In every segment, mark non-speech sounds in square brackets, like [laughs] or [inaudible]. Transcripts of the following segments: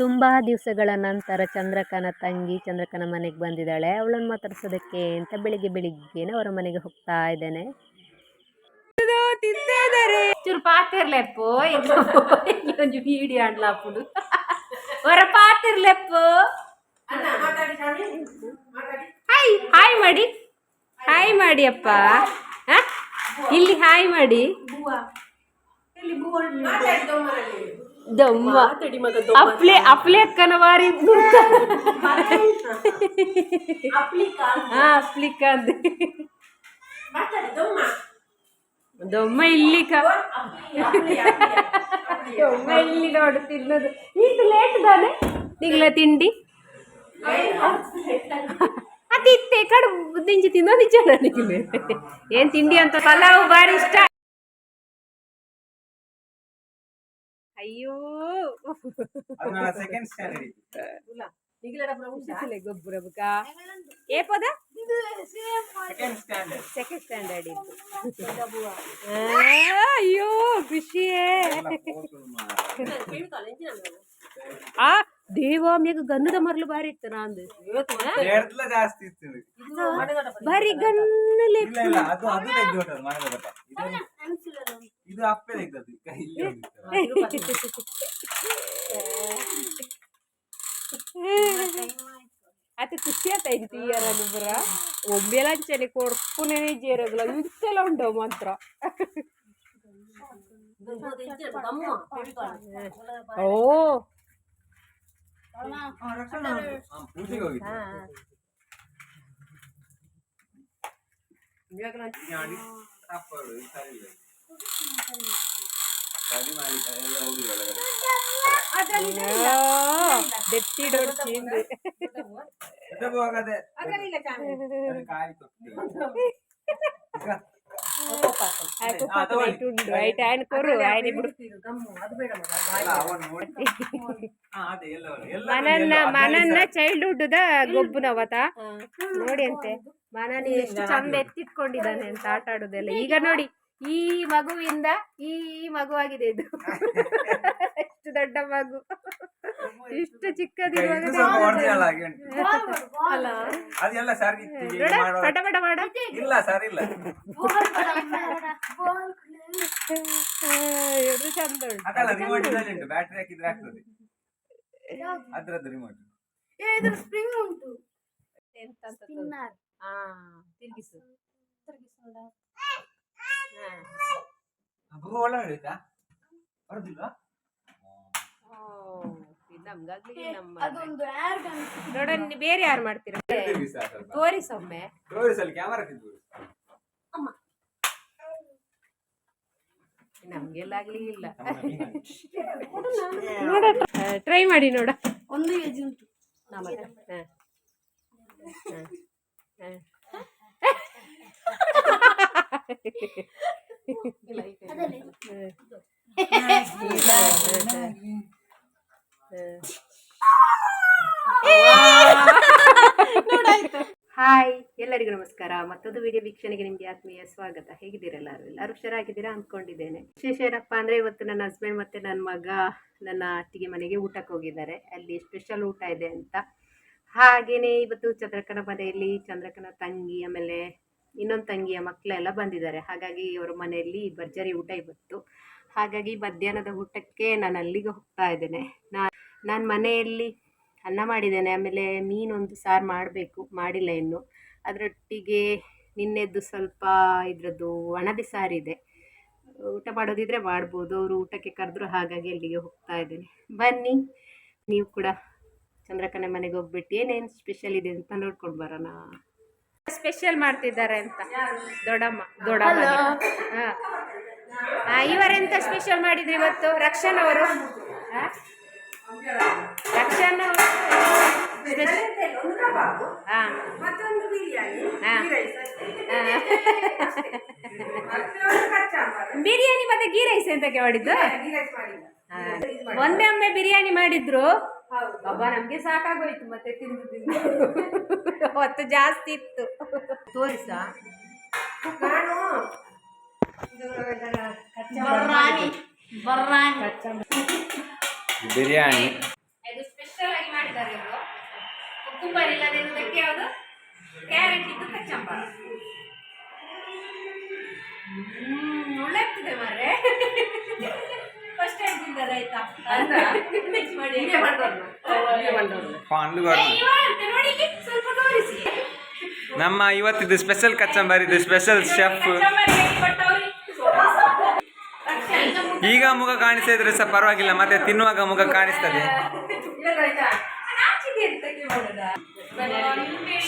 ತುಂಬ ದಿವಸಗಳ ನಂತರ ಚಂದ್ರಕನ ತಂಗಿ ಚಂದ್ರಕನ ಮನೆಗೆ ಬಂದಿದ್ದಾಳೆ. ಅವಳನ್ನು ಮಾತಾಡ್ಸೋದಕ್ಕೆ ಅಂತ ಬೆಳಿಗ್ಗೆ ಬೆಳಿಗ್ಗೆನೇ ಅವರ ಮನೆಗೆ ಹೋಗ್ತಾ ಇದ್ದೇನೆ. ತಿಂತಾ ಇದ್ದಾರೆ ಚೂರು ಪಾತಿರ್ಲೆಪ್ಪು ಒಂಜು ವೀಡಿಯೋ ಆಡ್ಲಾಪುಡು ಹೊರ ಪಾತಿರ್ಲೆಪ್ಪು ಹಾಯ್ ಹಾಯ್ ಮಾಡಿ. ಹಾಯ್ ಮಾಡಿ ಅಪ್ಪ. ಹ? ಇಲ್ಲಿ ಹಾಯ್ ಮಾಡಿ. ದಮ್ಮ. ಅಪ್ಲೆ ಅಪ್ಲೆ ಅಕ್ಕನ ವಾರಿ ಹಾ ಅಪ್ಲಿಕ ಅಂದೆ ದೊಮ್ಮ. ಇಲ್ಲಿ ದೊಮ್ಮ ಇಲ್ಲಿ ನೋಡು ತಿನ್ನೋದು. ಈಗ ಲೇಟ್ ತಾನೆ? ಈಗಲ ತಿಂಡಿ? ಅದಿತ್ತೆ ಕಡು ನಿಂಜಿ ತಿನ್ನೋ ನಿಜ ನನಗೆ? ಏನ್ ತಿಂಡಿ ಅಂತ? ಪಲಾವ್ ಬಾರಿ ಇಷ್ಟ. ಅಯ್ಯೋ. ಸೆಕೆಂಡ್ ಸ್ಟ್ಯಾಂಡರ್ಡ್ ಗೊಬ್ಬರ ಬುಕ. ಏ ಪದ? ಸೆಕೆಂಡ್ ಸ್ಟ್ಯಾಂಡರ್ಡ್ ಸೆಕೆಂಡ್ ಸ್ಟ್ಯಾಂಡರ್ಡ್ ಇತ್ತು. ಆ, ಅಯ್ಯೋ ಖುಷಿಯೇ ಆ ದೇವ ಮೇಗ ಗನ್ನದ ಮರಲು ಬಾರಿ ಇತ್ತು ನಂದು. ಜಾಸ್ತಿ ಇತ್ತು. ಬಾರಿ ಗನ್ನಲೆ ಇದು ಇದು ಅಪ್ಪೆ ತೆಗ್ದದ್ದು ಈಗ ಇಲ್ಲಿ ಹೋಗಿತ್ತು ಅದು ಖುಷಿ ಆಯ್ತು ಇಯರಾಗ ಬರ ಒಮ್ಮೆಲಂಚನೆ ಕೊಡ್ಪುನೇ ಜೇರಗಲ ಇಂತೆಲ್ಲ ಉಂಟು ಮಾತ್ರ ಓ ಹಾ, ಪೂಜೆಗೆ ಹೋಗಿತ್ತು ಮಾಡಿ ತಪ್ಪರು ಇದು ಸರಿ ಇಲ್ಲ ಸರಿ ಮಾಡಿ ಎಲ್ಲ ಹೋಗಿ ಒಳಗಡೆ ದೆತ್ತಿಡೋಡ್ಚಿಂದು ಇದು ಹೋಗದೆ ಅದು ಕಾಯಿ ತೊಟ್ಟು ಈಗ ಹಾ, ತಗೊಳ್ಳಿ. ಉಂಟು ಐಟ್ ಆಯ್ನ ಕೊರು ಆಯ್ನ ಬಿಡು ಎಲ್ಲ ಅವನು ನೋಡಿ ಹಾ ಅದೇ ಎಲ್ಲ ಎಲ್ಲ ಮನನ್ನ ಮನನ್ನ ಚೈಲ್ಡ್ಹುಡ್ ದ ಗೊಬ್ಬನವತ ನೋಡಿ ಅಂತೆ. ಮನನ ಎಷ್ಟು ಚಂದ ಎತ್ತಿಟ್ಕೊಂಡಿದ್ದಾನೆ ಅಂತ ಆಟ ಆಡುದೆಲ್ಲ. ಈಗ ನೋಡಿ ಈ ಮಗುವಿಂದ ಈ ಮಗುವಾಗಿದೆ ಇದು. [laughs] ಎಷ್ಟು ದೊಡ್ಡ ಮಗು. ಇಷ್ಟು ಚಿಕ್ಕದಿರುವಾಗ ಇದು ಸ್ವಲ್ಪ original ಆಗಿ [laughs] ಅದೆಲ್ಲ ಸರಿ ಇತ್ತು ಈಗ ನೋಡ ಮಾಡುವ ಪಟ ಪಟ ಮಾಡ ಇಲ್ಲ ಸರಿ ಇಲ್ಲ. ಎಷ್ಟು ಚಂದ ಉಂಟು. ರಿಮೋಟ್ ಇದ್ರಲ್ಲಿ ಉಂಟು ಬ್ಯಾಟ್ರಿ ಹಾಕಿದ್ರೆ ಆಗ್ತದೆ. ಅದ್ರದ್ದು ರಿಮೋಟ್ ಎಂತ ಅಂತ. ಹಾ ತಿರ್ಗಿಸು. ಬರುದಿಲ್ವಾ? ನಮ್ಗಾಗ್ಲಿ ನಮ್ಮ ನೋಡ ನೀ ಬೇರೆ ಯಾರು ಮಾಡ್ತೀರಾ? ಸ್ವಲ್ಪ ತೋರಿಸೊಮ್ಮೆ ತೋರಿಸಲ್ಲಿ ಕ್ಯಾಮರಾ ತಿದ್ದು ನಮ್ಗೆಲ್ಲ ಆಗ್ಲಿ ಇಲ್ಲ. ನೋಡ ಟ್ರೈ ಮಾಡಿ ನೋಡ. ಒಂದು ಕೆಜಿ ಉಂಟು ಹ, ಹ, ಹ. [laughs] ಹಾಯ್ ಎಲ್ಲರಿಗೂ ನಮಸ್ಕಾರ. ಮತ್ತೊಂದು ವಿಡಿಯೋ ವೀಕ್ಷಣೆಗೆ ನಿಮಗೆ ಆತ್ಮೀಯ ಸ್ವಾಗತ. ಹೇಗಿದ್ದೀರಲ್ಲಾರು ಎಲ್ಲರೂ? ಹುಷಾರಾಗಿದ್ದೀರಾ ಅಂದ್ಕೊಂಡಿದ್ದೇನೆ. ವಿಶೇಷ ಏನಪ್ಪ ಅಂದರೆ ಇವತ್ತು ನನ್ನ ಹಸ್ಬೆಂಡ್ ಮತ್ತು ನನ್ನ ಮಗ ನನ್ನ ಅತ್ತಿಗೆ ಮನೆಗೆ ಊಟಕ್ಕೆ ಹೋಗಿದ್ದಾರೆ. ಅಲ್ಲಿ ಸ್ಪೆಷಲ್ ಊಟ ಇದೆ ಅಂತ. ಹಾಗೆಯೇ ಇವತ್ತು ಚಂದ್ರಕನ ಮನೆಯಲ್ಲಿ, ಚಂದ್ರಕನ ತಂಗಿ, ಆಮೇಲೆ ಇನ್ನೊಂದು ತಂಗಿಯ ಮಕ್ಕಳೆಲ್ಲ ಬಂದಿದ್ದಾರೆ. ಹಾಗಾಗಿ ಅವರ ಮನೆಯಲ್ಲಿ ಭರ್ಜರಿ ಊಟ ಇವತ್ತು. ಹಾಗಾಗಿ ಮಧ್ಯಾಹ್ನದ ಊಟಕ್ಕೆ ನಾನು ಅಲ್ಲಿಗೆ ಹೋಗ್ತಾ ಇದ್ದೇನೆ. ನಾ ನಾನು ಮನೆಯಲ್ಲಿ ಅನ್ನ ಮಾಡಿದ್ದೇನೆ. ಆಮೇಲೆ ಮೀನೊಂದು ಸಾರು ಮಾಡಬೇಕು ಮಾಡಿಲ್ಲ ಇನ್ನು. ಅದರೊಟ್ಟಿಗೆ ನಿನ್ನೆದ್ದು ಸ್ವಲ್ಪ ಇದರದ್ದು ಒಣಬೆ ಸಾರಿದೆ ಊಟ ಮಾಡೋದಿದ್ರೆ ಮಾಡ್ಬೋದು. ಅವರು ಊಟಕ್ಕೆ ಕರೆದ್ರು ಹಾಗಾಗಿ ಅಲ್ಲಿಗೆ ಹೋಗ್ತಾ ಇದ್ದೇನೆ. ಬನ್ನಿ. ನೀವು ಕೂಡ ಚಂದ್ರಕನ ಮನೆಗೆ ಹೋಗ್ಬಿಟ್ಟು ಏನೇನು ಸ್ಪೆಷಲ್ ಇದೆ ಅಂತ ನೋಡ್ಕೊಂಡು ಬರೋಣ. ಸ್ಪೆಷಲ್ ಮಾಡ್ತಿದ್ದಾರೆ ಅಂತ. ದೊಡ್ಡಮ್ಮ ದೊಡ್ಡಮ್ಮ ಹಾಂ. ಇವರೆಂತ ಸ್ಪೆಷಲ್ ಮಾಡಿದ್ರು ಇವತ್ತು? ರಕ್ಷನ್ ಅವರು? ರಕ್ಷನ್ [laughs] ಬಿರಿಯಾನಿ ಮತ್ತೆ ಗೀ ರೈಸ್ ಎಂತಕ್ಕೆ ಕೇಳಿದ್ದು ಒಂದೇ ಒಮ್ಮೆ ಬಿರಿಯಾನಿ ಮಾಡಿದ್ರು? ನಮ್ಗೆ ಸಾಕಾಗೋಯ್ತು ಮತ್ತೆ ತಿಂದು ತಿಂದು. [laughs] ಹೊತ್ತು ಜಾಸ್ತಿ ಇತ್ತು. ತೋರಿಸ? ನಾನು ಇದು ಇದರ ಕಚ್ಚಾ ಮಾಡಿದ್ದಾರೆ ಬರ್ರಾನಿ ಬಿರಿಯಾನಿ ಕುಕ್ಕುಂಬರ್ ಇಲ್ಲದಿರುವುದಕ್ಕೆ ಯಾವುದು? ಕ್ಯಾರೆಟ್ ಇದ್ದು ಕಚ್ಚಂಬರ್. ಹ್ಮ್ ಒಳ್ಳೆ ಆಗ್ತದೆ ಮಾರ್ರೆ. ಫಸ್ಟ್ ಟೈಮ್ ತಿಂದದ ಆಯ್ತಾ? ಮಿಕ್ಸ್ ಮಾಡಿ. ಹೀಗೆ ಮಾಡೋದು ನೋಡಿ ಸ್ವಲ್ಪ ತೋರಿಸಿ ನಮ್ಮ ಇವತ್ತಿದ್ದು ಸ್ಪೆಷಲ್ ಕಚ್ಚಂಬರಿದು ಸ್ಪೆಷಲ್ ಶೆಫ್ ಕಚ್ಚಂಬರಿ? ಈಗ ಮುಖ ಕಾಣಿಸ್ತಾ ಇದ್ರೆ ಸಹ ಪರವಾಗಿಲ್ಲ ಮತ್ತೆ ತಿನ್ನುವಾಗ ಮುಖ ಕಾಣಿಸ್ತದೆ.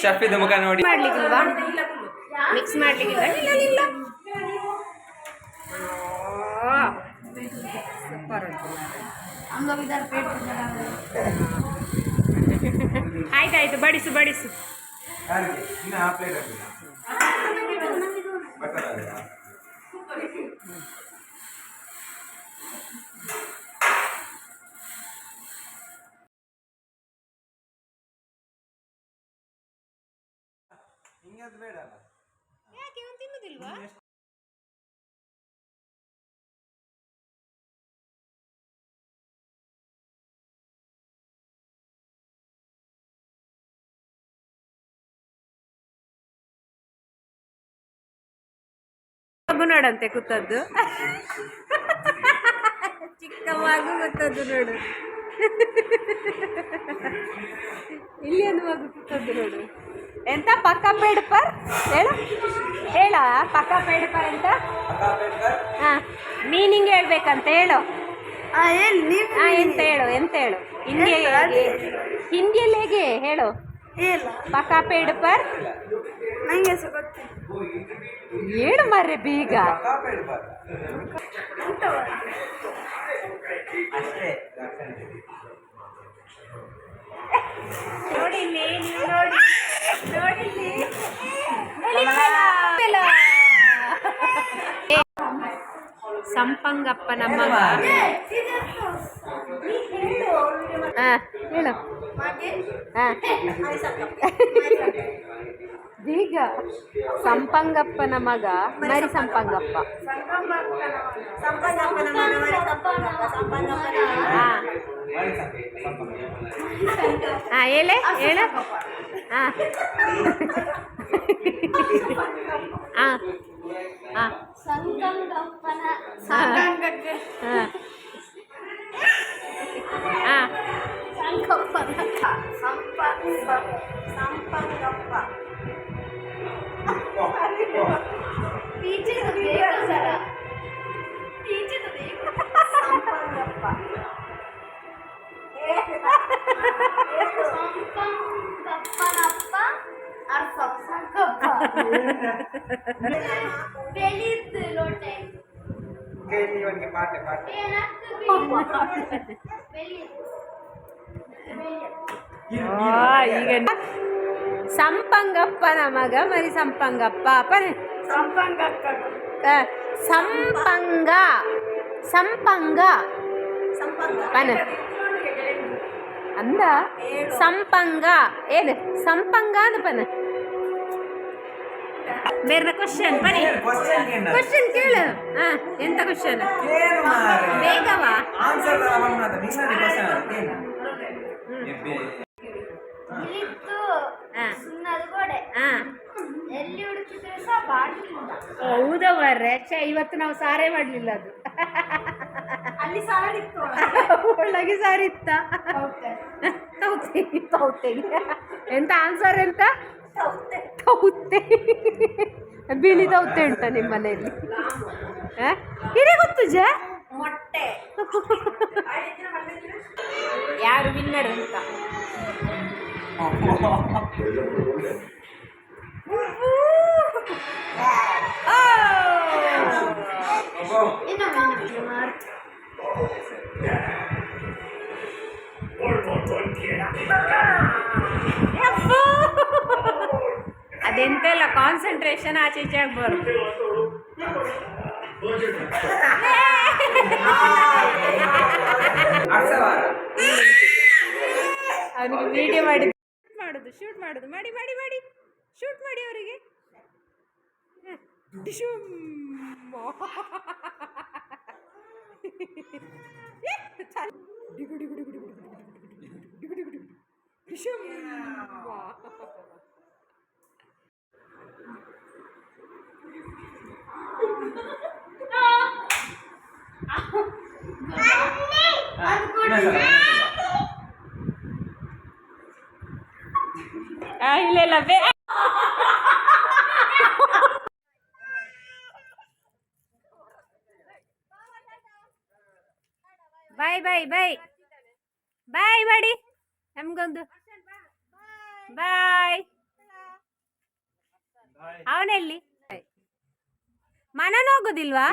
ಶಫಿದ ಮುಖ ನೋಡಿ. ಬಡಿಸು ಬಡಿಸು. ಮಾಡ್ಲಿಕ್ಕಿಲ್ಲ ಇಲ್ಲ ಇಲ್ಲ ಸೂಪರ್ ಆಯ್ತಾಯ್ತು ಬಡಿಸು ಬಡಿಸು ಯಾಕೆ ಇವನು ತಿನ್ನುದಿಲ್ವಾ? ಮಗು ನೋಡಂತೆ ಕೂತದ್ದು. ಚಿಕ್ಕ ಮಗು ಕೂತದ್ದು ನೋಡು. ಇಲ್ಲಿ ಒಂದು ಮಗು ಕೂತದ್ದು ನೋಡು. ಎಂತ ಪಕ್ಕ ಪೇಡ್ಪರ್ ಹೇಳು. ಹೇಳ ಪಕ್ಕ ಪೇಡ್ಪರ್ ಅಂತ ಹಾ ಮೀನಿಂಗ್ ಹೇಳ್ಬೇಕಂತ ಹೇಳು. ಹಾ ಎಂತ ಹೇಳು ಎಂತ ಹೇಳು? ಹಿಂದಿ ಹಿಂದಿಯಲ್ಲಿ ಹೇಗೆ? ಹೇಳು. ಪಕ್ಕ ಪೇಡ್ಪರ್ ನಂಗೆ ಸಹ ಗೊತ್ತು. ಹೇಳು ಮರ್ರೆ ಬೀಗ. ನೋಡಿ ನೋಡಿ. ಸಂಪಂಗಪ್ಪನ ಮಗ. ಹಾ. ಹೇಳು. ಹಾ. ಬೇಗ ಸಂಪಂಗಪ್ಪನ ಮಗ ಮರಿ ಸಂಪಂಗಪ್ಪ. ಹಾ. ಹಾ ಹೇಳೆ ಹೇಳ. ಹಾ ಹಾ ಹಾ ಸಂಗಂಗಪ್ಪನ ಹಾ ಹಾ ಹಾ ಸಂಗಪ್ಪನ ಸಂಪಂಗ ಸಂಪಂಗಪ್ಪ ಟೀಚರ್ ಬೇಗ ಸರ ಟೀಚರ್ ಬೇಗ ಸಂಪಂಗಪ್ಪ ಸಂಪಂಗಪ್ಪನಪ್ಪ ಅರ್ಥ ಸಂಗಪ್ಪ ಬೆಳೀತು ಲೋಟೆ ಪಾಠ ಪಾಠ ಆ, ಈಗ ಸಂಪಂಗಪ್ಪನ ಮಗ ಮರಿ ಸಂಪಂಗಪ್ಪ ಪನ ಆ, ಸಂಪಂಗ ಸಂಪಂಗ ಪನ ಅಂದ ಸಂಪಂಗ ಏನು ಸಂಪಂಗ ಅಂದ ಪನ ಬೇರೆ ಕ್ವಶನ್ ಬನ್ನಿ ಕ್ವಶನ್ ಕೇಳು ಹಾ ಎಂತ ಕ್ವಶನ್ ಬೇಗವಾ ಆನ್ಸರ್ ಇತ್ತು ಹಾ ಸುಣ್ಣದ ಗೋಡೆ ಹಾ ಎಲ್ಲಿ ಹುಡುಕಿದ್ರು ಸಹ ಬಾಗಿಲಿಲ್ಲ ಹೌದಾ ಮಾರ್ರೆ ಛೆ ಇವತ್ತು ನಾವು ಸಾರೇ ಮಾಡಲಿಲ್ಲ ಅದು. ಅಲ್ಲಿ ಸಾರಿತ್ತು ಒಳಗೆ ಸಾರಿ ಇತ್ತ? ತೌತೆ. ತೌತೆಗೆ ಎಂತ ಆನ್ಸರ್ ಎಂತ? ತೌತೆ. ಬಿಳಿ ತೌತೆ ಉಂಟ ನಿಮ್ಮ ಮನೆಯಲ್ಲಿ? ಇದೇ ಗೊತ್ತು ಜ? ಮೊಟ್ಟೆ. ಯಾರು ವಿನ್ನರ್ ಅಂತ? [laughs] ಕಾನ್ಸಂಟ್ರೇಷನ್ ಆಚೆ ಈಚೆ ಆಗ್ಬಾರ್ದು ಅವ್ರಿಗೆ ವಿಡಿಯೋ ಮಾಡಿ ಮಾಡುದು ಶೂಟ್ ಮಾಡುದು. ಮಾಡಿ ಮಾಡಿ ಮಾಡಿ. ಶೂಟ್ ಮಾಡಿ ಅವರಿಗೆ. ಇನ್ನೊಂದ್ [laughs] ಬೇ ಬಾಯ್ ಬಾಯ್ ಬಾಯ್. ಬಾಯ್ ಮಾಡಿ ನಮ್ಗೊಂದು. ಬಾಯ್. ಅವನೆಲ್ಲಿ? ಮನನ ಹೋಗೋದಿಲ್ವಾ